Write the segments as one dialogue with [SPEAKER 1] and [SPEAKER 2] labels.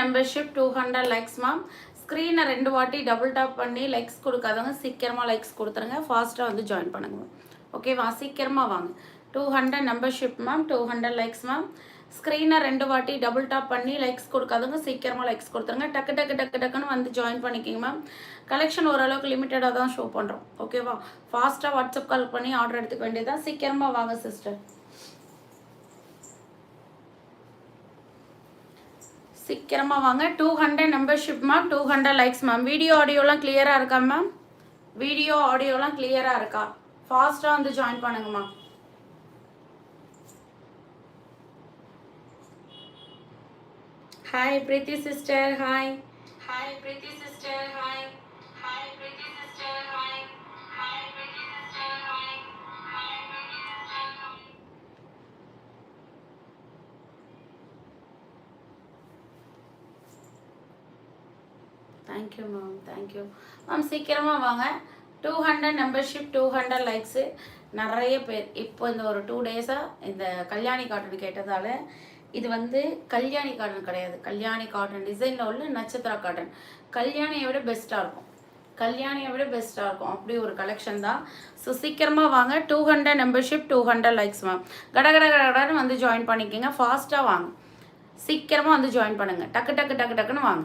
[SPEAKER 1] Membership two hundred likes ma'am ஸ்க்ரீனை ரெண்டு வாட்டி டபுள் டாப் பண்ணி லைக்ஸ் கொடுக்காதவங்க சீக்கிரமாக லைக்ஸ் கொடுத்துருங்க. ஃபாஸ்ட்டாக வந்து ஜாயின் பண்ணுங்க. மேம் ஓகேவா சீக்கிரமாக வாங்க. Two hundred membership ma'am two hundred likes ma'am ஸ்க்ரீனை ரெண்டு வாட்டி டபுள் டாப் பண்ணி லைக்ஸ் கொடுக்காதவங்க சீக்கிரமாக லைக்ஸ் கொடுத்துருங்க. டக்கு டக்கு டக்கு டக்குன்னு வந்து ஜாயின் பண்ணிக்கிங்க மேம் கலெக்ஷன் ஓரளவுக்கு லிமிட்டடாக தான் ஷோ பண்ணுறோம் ஓகேவா ஃபாஸ்ட்டாக வாட்ஸ்அப் கால் பண்ணி ஆர்டர் எடுத்துக்க வேண்டியதான் சீக்கிரமாக வாங்க சிஸ்டர் சீக்கிரமாக வாங்க. Two hundred membership ma'am two hundred likes ma'am video ஆடியோலாம் கிளியராக இருக்கா மேம் வீடியோ ஆடியோலாம் கிளியராக இருக்கா? ஃபாஸ்ட்டாக வந்து ஜாயின் பண்ணுங்க ma'am hi Preethi sister hi hi Preethi sister hi hi thank you ma'am thank you ma'am சீக்கிரமாக வாங்க. Two hundred membership two hundred likes நிறைய பேர் இப்போ இந்த ஒரு டூ டேஸாக இந்த கல்யாணி காட்டன் கேட்டதால் இது வந்து கல்யாணி காட்டன் கிடையாது. கல்யாணி காட்டன் டிசைனில் உள்ள நட்சத்திரா காட்டன் கல்யாணியை விட பெஸ்ட்டாக இருக்கும். கல்யாணியை விட பெஸ்ட்டாக இருக்கும். அப்படி ஒரு கலெக்ஷன் தான். ஸோ சீக்கிரமாக வாங்க. Two hundred membership two hundred likes ma'am கட கட கட கடன்னு வந்து ஜாயின் பண்ணிக்கோங்க. ஃபாஸ்ட்டாக வாங்க. சீக்கிரமாக வந்து ஜாயின் பண்ணுங்கள் டக்கு டக்கு டக்கு டக்குன்னு வாங்க.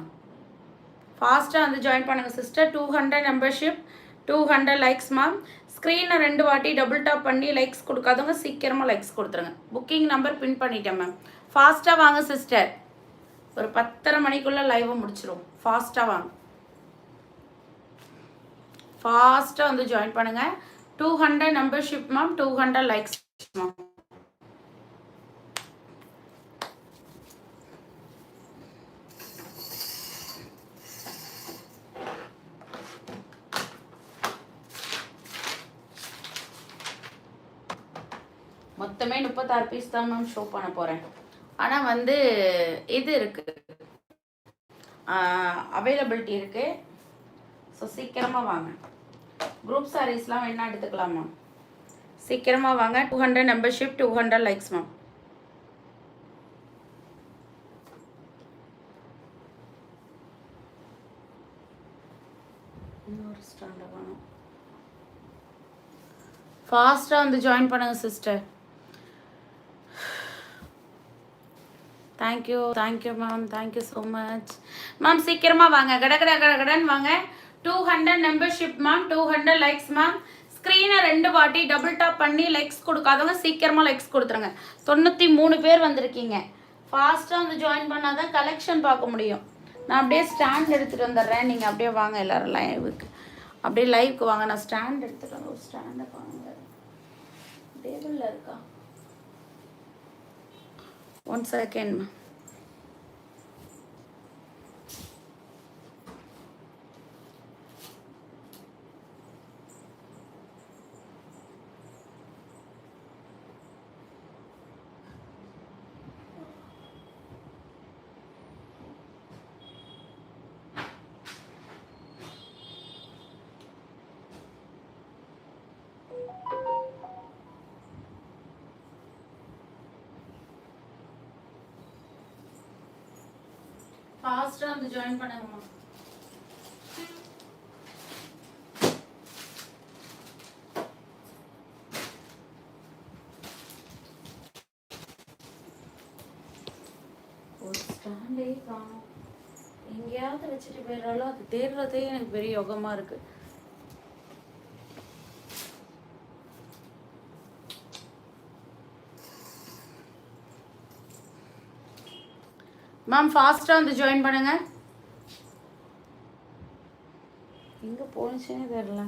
[SPEAKER 1] ஃபாஸ்ட்டாக வந்து ஜாயின் பண்ணுங்கள் sister two hundred membership two hundred likes ma'am ஸ்க்ரீனை ரெண்டு வாட்டி டபுள் டாப் பண்ணி லைக்ஸ் கொடுக்காதவங்க சீக்கிரமாக லைக்ஸ் கொடுத்துருங்க. புக்கிங் நம்பர் பின் பண்ணிட்டேன் மேம் ஃபாஸ்ட்டாக வாங்க சிஸ்டர் ஒரு பத்தரை மணிக்குள்ளே லைவை முடிச்சிரும். ஃபாஸ்ட்டாக வாங்க. ஃபாஸ்ட்டாக வந்து ஜாயின் பண்ணுங்கள் two hundred membership ma'am two hundred likes ma'am மொத்தமே முப்பத்தாறு பீஸ் தான் மேம் ஷோ பண்ண போகிறேன் ஆனால் வந்து இது இருக்குது அவைலபிலிட்டி இருக்குது ஸோ சீக்கிரமாக வாங்க. குரூப் சாரீஸ்லாம் வேணால் எடுத்துக்கலாம் மேம் சீக்கிரமாக வாங்க. Two hundred membership two hundred likes ma'am இன்னொரு வேணும் ஃபாஸ்ட்டாக வந்து ஜாயின் பண்ணுங்கள் sister thank you thank you ma'am thank you so much ma'am சீக்கிரமாக வாங்க. கட கட கட கடன் வாங்க. Two hundred membership ma'am two hundred likes ma'am ஸ்க்ரீனை ரெண்டு வாட்டி டபுள் டாப் பண்ணி லைக்ஸ் கொடுக்காதவங்க சீக்கிரமாக லைக்ஸ் கொடுத்துருங்க. தொண்ணூற்றி மூணு பேர் வந்திருக்கீங்க. ஃபாஸ்ட்டாக வந்து ஜாயின் பண்ணால் தான் கலெக்ஷன் பார்க்க முடியும். நான் அப்படியே ஸ்டாண்ட் எடுத்துகிட்டு வந்துடுறேன். நீங்கள் அப்படியே வாங்க எல்லோரும் லைவுக்கு அப்படியே லைவுக்கு வாங்க. நான் ஸ்டாண்ட் எடுத்துகிட்டு வந்து ஒரு ஸ்டாண்டை வாங்க டேபிளில் இருக்கா? ஒன் செகண்ட் மேம் ஃபாஸ்ட்டாக வந்து ஜாயின் பண்ணுங்கம்மா ஒரு ஸ்டாண்டே காணும். எங்கேயாவது வச்சுட்டு போயிடுறாலும் அது தேடுறதே எனக்கு பெரிய யோகமாக இருக்கு. மேம் ஃபாஸ்ட்டாக வந்து ஜாயின் பண்ணுங்கள் எங்கே போணுச்சுன்னே தெரில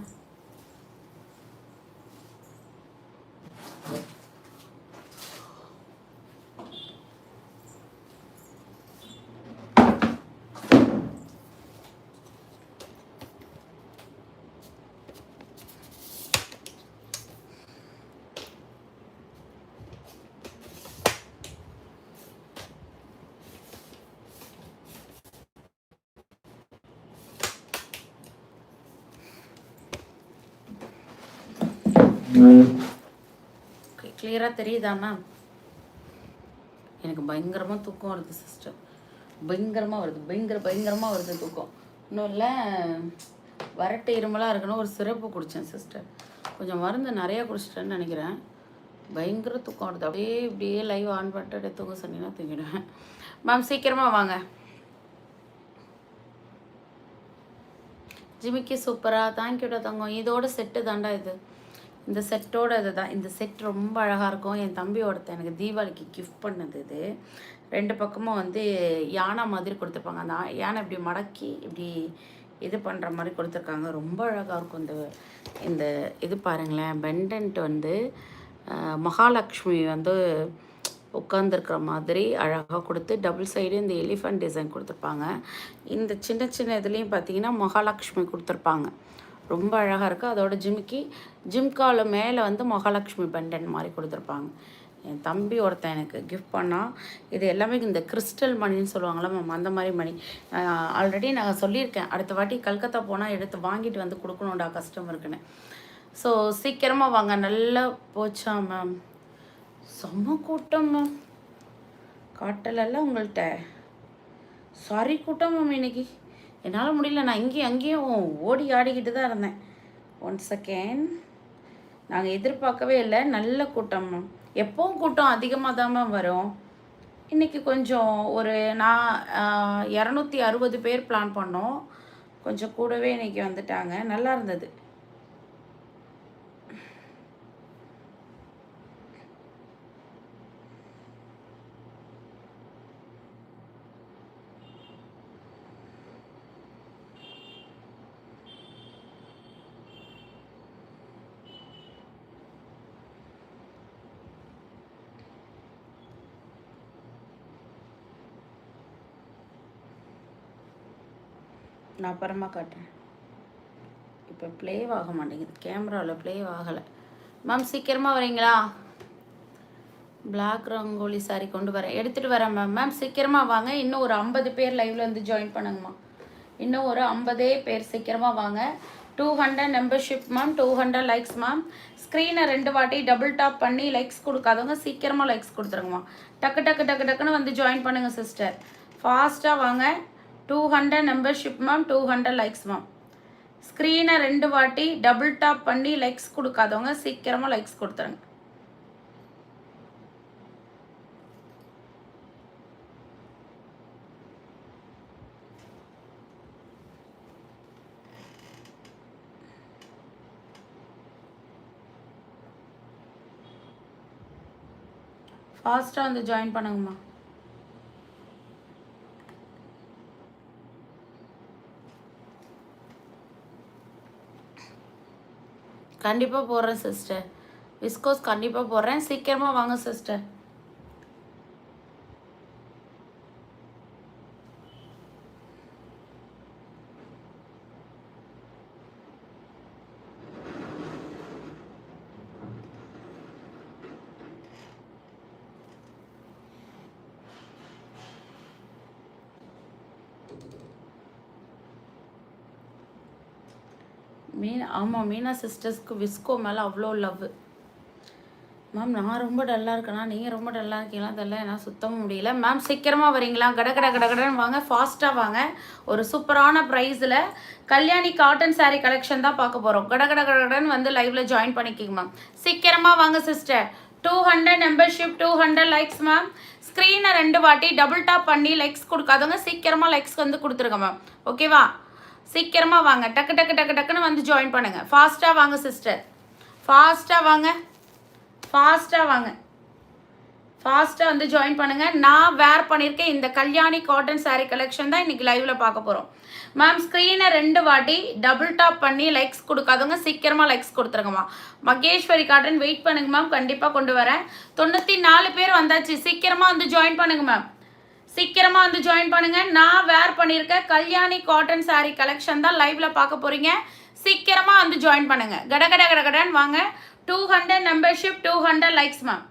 [SPEAKER 1] கிளியராக தெரியுதா மேம் எனக்கு பயங்கரமாக தூக்கம் வருது சிஸ்டர் பயங்கரமாக வருது பயங்கர பயங்கரமாக வருது தூக்கம். இன்னும் இல்லை வரட்டு இருமலாக இருக்குன்னு ஒரு சிறப்பு குடித்தேன் சிஸ்டர் கொஞ்சம் மருந்து நிறையா குடிச்சிட்டேன்னு நினைக்கிறேன். பயங்கர தூக்கம் வருது. அப்படியே இப்படியே லைவ் ஆன் பண்ணிட்டு அப்படியே தூங்க சொன்னீங்கன்னா தூங்கிடுவேன். மேம் சீக்கிரமாக வாங்க. ஜிமிக்கி சூப்பராக தேங்க்யூடா தங்கம். இதோட செட்டு தாண்டா இது. இந்த செட்டோட இது தான் இந்த செட் ரொம்ப அழகாக இருக்கும். என் தம்பி ஒருத்தன் எனக்கு தீபாவளிக்கு கிஃப்ட் பண்ணது இது. ரெண்டு பக்கமும் வந்து யானை மாதிரி கொடுத்துருப்பாங்க அந்த யானை இப்படி மடக்கி இப்படி இது பண்ணுற மாதிரி கொடுத்துருக்காங்க. ரொம்ப அழகாக இருக்கும் இந்த இந்த இது பாருங்களேன். பெண்டன்ட் வந்து மகாலட்சுமி வந்து உட்காந்துருக்கிற மாதிரி அழகாக கொடுத்து டபுள் சைடு இந்த எலிஃபண்ட் டிசைன் கொடுத்துருப்பாங்க. இந்த சின்ன சின்ன இதுலேயும் பார்த்தீங்கன்னா மகாலட்சுமி கொடுத்துருப்பாங்க. ரொம்ப அழகாக இருக்குது அதோட ஜிம்கி ஜிம்கால மேலே வந்து மகாலட்சுமி பெண்டன் மாதிரி கொடுத்துருப்பாங்க. என் தம்பி ஒருத்தன் எனக்கு கிஃப்ட் பண்ணால் இது எல்லாமே இந்த கிறிஸ்டல் மணின்னு சொல்லுவாங்களா மேம் அந்த மாதிரி மணி. ஆல்ரெடி நான் சொல்லியிருக்கேன். அடுத்த வாட்டி கல்கத்தா போனால் எடுத்து வாங்கிட்டு வந்து கொடுக்கணும்டா கஸ்டமருக்குன்னு ஸோ சீக்கிரமாக வாங்க. நல்லா போச்சா மேம் செம்ம கூட்டம் மேம் காட்டலெல்லாம் உங்கள்கிட்ட சாரி கூட்டம் மேம் இன்னைக்கு. என்னால் முடியல. நான் இங்கேயும் அங்கேயும் ஓடி ஆடிக்கிட்டு தான் இருந்தேன். ஒன் செகண்ட் நாங்கள் எதிர்பார்க்கவே இல்லை. நல்ல கூட்டம். எப்போவும் கூட்டம் அதிகமாக தான் மேம் வரும். இன்றைக்கி கொஞ்சம் ஒரு நான் இரநூத்தி அறுபது பேர் பிளான் பண்ணோம். கொஞ்சம் கூடவே இன்னைக்கு வந்துட்டாங்க. நல்லா இருந்தது. நான் அப்புறமா காட்டுறேன். இப்போ ப்ளேவ் ஆக மாட்டேங்குது. கேமராவில் ப்ளேவ் ஆகலை. மேம் சீக்கிரமாக வரீங்களா? பிளாக் ரங்கோலி சாரி கொண்டு வரேன். எடுத்துகிட்டு வரேன் மேம் மேம் சீக்கிரமாக வாங்க. இன்னும் ஒரு ஐம்பது பேர் லைவில் வந்து ஜாயின் பண்ணுங்கம்மா. இன்னும் ஒரு ஐம்பதே பேர் சீக்கிரமாக வாங்க. Two hundred membership ma'am two hundred likes ma'am ஸ்க்ரீனை ரெண்டு வாட்டி டபுள் டாப் பண்ணி லைக்ஸ் கொடுக்காதவங்க சீக்கிரமாக லைக்ஸ் கொடுத்துருங்கம்மா. டக்கு டக்கு டக்கு டக்குன்னு வந்து ஜாயின் பண்ணுங்கள் சிஸ்டர் ஃபாஸ்ட்டாக வாங்க. Two hundred membership ma'am two hundred likes ma'am ஸ்க்ரீனை ரெண்டு வாட்டி டபுள் டாப் பண்ணி லைக்ஸ் கொடுக்காதவங்க சீக்கிரமாக லைக்ஸ் கொடுத்துருங்க. ஃபாஸ்ட்டாக வந்து ஜாயின் பண்ணுங்கம்மா கண்டிப்பாக போடுறேன் சிஸ்டர் விஸ்கோஸ் கண்டிப்பாக போடுறேன். சீக்கிரமாக வாங்க சிஸ்டர் மீனா ஆமாம் மீனா சிஸ்டர்ஸ்க்கு விஸ்கோ மேலே அவ்வளோ லவ் மேம் நான் ரொம்ப டல்லாக இருக்கேனா? நீங்கள் ரொம்ப டல்லாக இருக்கீங்களா? தெரியல என்னால் சுத்தமாக முடியல. மேம் சீக்கிரமாக வரீங்களா கட கட கட கடன்னு வாங்க ஃபாஸ்ட்டாக வாங்க. ஒரு சூப்பரான ப்ரைஸில் கல்யாணி காட்டன் சாரீ கலெக்ஷன் தான் பார்க்க போகிறோம் கட கட கடன்னு வந்து லைவில் ஜாயின் பண்ணிக்கிங்க மேம் சீக்கிரமாக வாங்க sister two hundred membership two hundred likes ma'am ஸ்க்ரீனை ரெண்டு வாட்டி டபுள் டாப் பண்ணி லைக்ஸ் கொடுக்காதவங்க சீக்கிரமாக லைக்ஸ் வந்து கொடுத்துருங்க மேம் ஓகேவா சீக்கிரமாக வாங்க. டக்கு டக்கு டக்கு டக்குன்னு வந்து ஜாயின் பண்ணுங்கள் ஃபாஸ்ட்டாக வாங்க சிஸ்டர் ஃபாஸ்ட்டாக வாங்க. ஃபாஸ்ட்டாக வாங்க. ஃபாஸ்ட்டாக வந்து ஜாயின் பண்ணுங்கள் நான் வேர் பண்ணியிருக்கேன் இந்த கல்யாணி காட்டன் சாரீ கலெக்ஷன் தான் இன்றைக்கி லைவில் பார்க்க போகிறோம் மேம் ஸ்க்ரீனை ரெண்டு வாட்டி டபுள் டாப் பண்ணி லைக்ஸ் கொடுக்காதவங்க சீக்கிரமாக லைக்ஸ் கொடுத்துருங்கம்மா. மகேஸ்வரி காட்டன் வெயிட் பண்ணுங்க மேம் கண்டிப்பாக கொண்டு வரேன். தொண்ணூற்றி நாலு பேர் வந்தாச்சு. சீக்கிரமாக வந்து ஜாயின் பண்ணுங்க மேம் சீக்கிரமாக வந்து ஜாயின் பண்ணுங்க. நான் வேர் பண்ணியிருக்க கல்யாணி காட்டன் saree கலெக்ஷன் தான் லைவ்ல பார்க்க போறீங்க. சீக்கிரமாக வந்து ஜாயின் பண்ணுங்க. கட கட கட கடன்னு வாங்க. Two hundred membership two hundred likes ma'am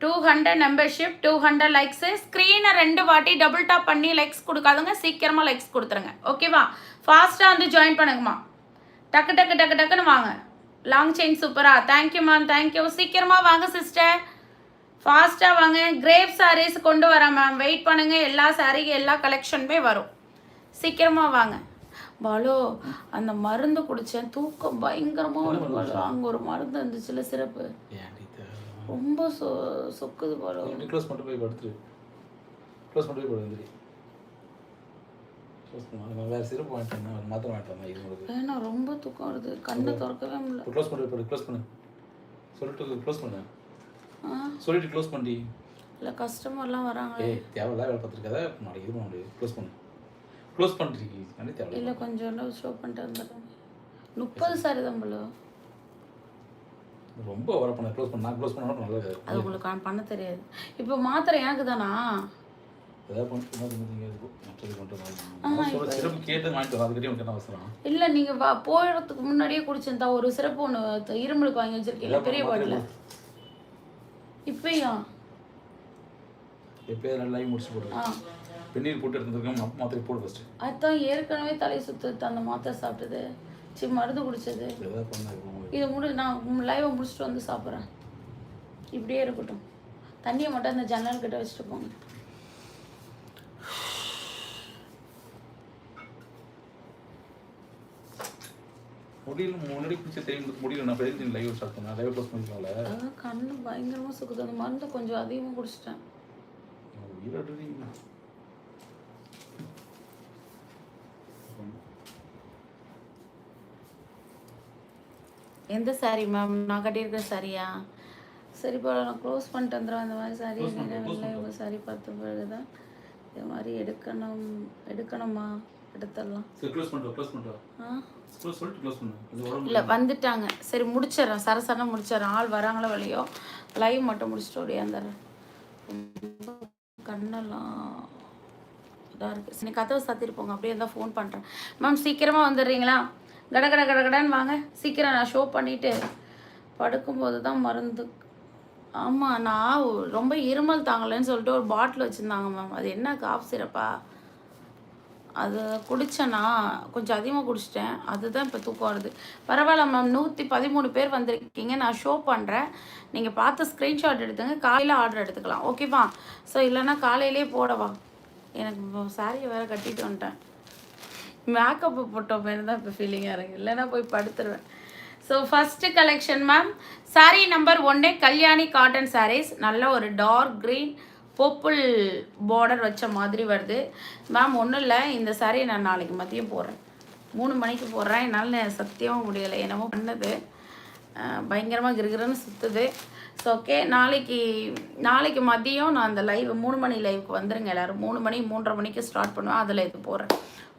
[SPEAKER 1] two hundred membership two hundred likes ஸ்க்ரீனை ரெண்டு வாட்டி டபுள் டாப் பண்ணி லைக்ஸ் கொடுக்காதுங்க. சீக்கிரமாக லைக்ஸ் கொடுத்துருங்க. ஓகேவா ஃபாஸ்ட்டாக வந்து ஜாயின் பண்ணுங்கம்மா டக்கு டக்கு டக்கு டக்குன்னு வாங்க. லாங் செயின் சூப்பரா thank you ma'am thank you சீக்கிரமாக வாங்க சிஸ்டர் ஃபாஸ்ட்டாக வாங்க. கிரேப் சாரீஸ் கொண்டு வரேன் மேம் வெயிட் பண்ணுங்க. எல்லா சாரீக்கு எல்லா கலெக்ஷனுமே வரும். சீக்கிரமாக வாங்க. பாலு அந்த மருந்து குடித்தேன் தூக்கம் பயங்கரமாக பாலு அங்கே ஒரு மருந்து இருந்துச்சுல சிறப்பு. ரொம்ப சொ சொக்குது பாலு.
[SPEAKER 2] க்ளோஸ் பண்ணிட்டு போய் படுத்துரு. க்ளோஸ் பண்ணிட்டு போய் படுத்துரு ஒரு
[SPEAKER 1] ரொம்ப தூக்கம் வருது. கண்ணை திறக்கவே முடியல.
[SPEAKER 2] க்ளோஸ் க்ளோஸ் பண்ணு. சொல்லிட்டு க்ளோஸ் பண்ணு. சொல்லிட்டு க்ளோஸ் பண்ணி.
[SPEAKER 1] இல்லை கஸ்டமர்லாம் வராங்களே.
[SPEAKER 2] ஏய் தேவையில்ல வேலை பார்த்துருக்காத நாளைக்கு இது பண்ண முடியாது. க்ளோஸ் பண்ணு. க்ளோஸ் பண்ணுறீங்க தேவை
[SPEAKER 1] இல்லை கொஞ்சோண்டு ஷோ பண்ணிட்டு வந்துடுறேன் முப்பது சாரி தான் போல.
[SPEAKER 2] ரொம்ப வர பண்ண க்ளோஸ் பண்ண. நான் க்ளோஸ் பண்ணாலும் நல்லா இருக்காது
[SPEAKER 1] அது உங்களுக்கு பண்ண தெரியாது. இப்போ மாத்திரை எனக்கு தானா இல்லை நீங்கள் வா. போயிடறதுக்கு முன்னாடியே குடிச்சிருந்தா ஒரு சிறப்பு ஒன்று இருமலுக்கு வாங்கி வச்சிருக்கீங்க. பெரிய பாட்டில். இப்பயா
[SPEAKER 2] நல்லா லைவ் முடிச்சு போடுறேன்
[SPEAKER 1] ஆ.
[SPEAKER 2] வெந்நீர் போட்டு எடுத்துருக்கேன் மாத்திரை போடு ஃபஸ்ட்டு
[SPEAKER 1] அதான் ஏற்கனவே தலை சுத்துது அந்த மாத்திரை சாப்பிட்டது. சரி மருந்து குடிச்சது. இதை முடி நான் லைவை முடிச்சுட்டு வந்து சாப்பிட்றேன். இப்படியே இருக்கட்டும். தண்ணியை மட்டும் அந்த ஜன்னல் கிட்ட வச்சுட்டு போங்க.
[SPEAKER 2] முடியல முன்னாடி பிடிச்ச தெரியும் முடியல நான் பெரிய லைவ் ஸ்டார்ட் பண்ணேன். லைவ் க்ளோஸ் பண்ணிக்கலாம்ல?
[SPEAKER 1] அதான் கண்ணு பயங்கரமாக சுக்குது. அந்த மருந்தை கொஞ்சம் அதிகமாக குடிச்சிட்டேன்.
[SPEAKER 2] உயிரோடுறீங்க
[SPEAKER 1] எந்த சாரி மேம் நான் கட்டியிருக்க சாரியா சரி போல நான் க்ளோஸ் பண்ணிட்டு வந்துடுவேன் அந்த மாதிரி சாரி இல்லை இவங்க சாரி பார்த்த பிறகு தான் இது மாதிரி எடுக்கணும் எடுக்கணுமா? எடுத்துடலாம்.
[SPEAKER 2] சரி க்ளோஸ் பண்ணிட்டு க்ளோஸ் பண்ணிட்டு
[SPEAKER 1] ஆ?
[SPEAKER 2] க்ளோஸ் சொல்லிட்டு க்ளோஸ் பண்ணு. கொஞ்சம் உடம்பு
[SPEAKER 1] இல்லை வந்துட்டாங்க. சரி முடிச்சிடுறேன். சரசரன்னு முடிச்சிடுறேன். ஆள் வராங்களோ வழியோ லைவ் மட்டும் முடிச்சுட்டு ஓடியாந்துடுறேன் கண்ணெல்லாம் இதாக இருக்குது சரி கதவை சாத்திருப்போங்க அப்படியே இருந்தால் ஃபோன் பண்ணுறேன் மேம் சீக்கிரமாக வந்துடுறீங்களா? கட கட கட கடன்னு வாங்க. சீக்கிரம் நான் ஷோ பண்ணிவிட்டு படுக்கும்போது தான் மருந்து. ஆமாம் நான் ரொம்ப இருமல் தாங்கலைன்னு சொல்லிட்டு ஒரு பாட்டில் வச்சுருந்தாங்க மேம் அது என்ன காஃப் சிரப்பா அது குடித்தேன்னா கொஞ்சம் அதிகமாக குடிச்சிட்டேன். அதுதான் இப்போ தூக்கம் வருது. பரவாயில்ல மேம் நூற்றி பதிமூணு பேர் வந்திருக்கீங்க. நான் ஷோ பண்ணுறேன் நீங்கள் பார்த்து ஸ்க்ரீன்ஷாட் எடுத்துங்க. காலையில் ஆர்டர் எடுத்துக்கலாம். ஓகேவா ஸோ இல்லைன்னா காலையிலே போடவா? எனக்கு சாரியை வேறு கட்டிட்டு வந்துட்டேன். மேக்கப் போட்ட மாதிரி தான் இப்போ ஃபீலிங்காக இருக்குது இல்லைன்னா போய் படுத்துருவேன். So first collection ma'am sari number ஒன்னே கல்யாணி காட்டன் சாரீஸ் நல்ல ஒரு டார்க் க்ரீன் பர்பிள் பார்டர் வச்ச மாதிரி வருது. மேம் ஒன்றும் இல்லை. இந்த சாரியை நான் நாளைக்கு மதியம் போடுறேன். மூணு மணிக்கு போடுறேன். என்னால் சத்தியமாக முடியலை. என்னமோ பண்ணது. பயங்கரமாக கிருகிருன்னு சுற்றுது ஸோ ஓகே நாளைக்கு நாளைக்கு மதியம் நான் அந்த லைவ் மூணு மணி லைவுக்கு வந்துடுங்க எல்லோரும். மூணு மணி மூன்றரை மணிக்கு ஸ்டார்ட் பண்ணுவேன். அதில் இது போடுறேன்.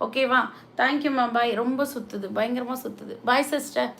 [SPEAKER 1] ஓகேவா தேங்க்யூ மேம் பாய் ரொம்ப சுற்றுது பயங்கரமாக சுற்றுது பாய் சிஸ்டர்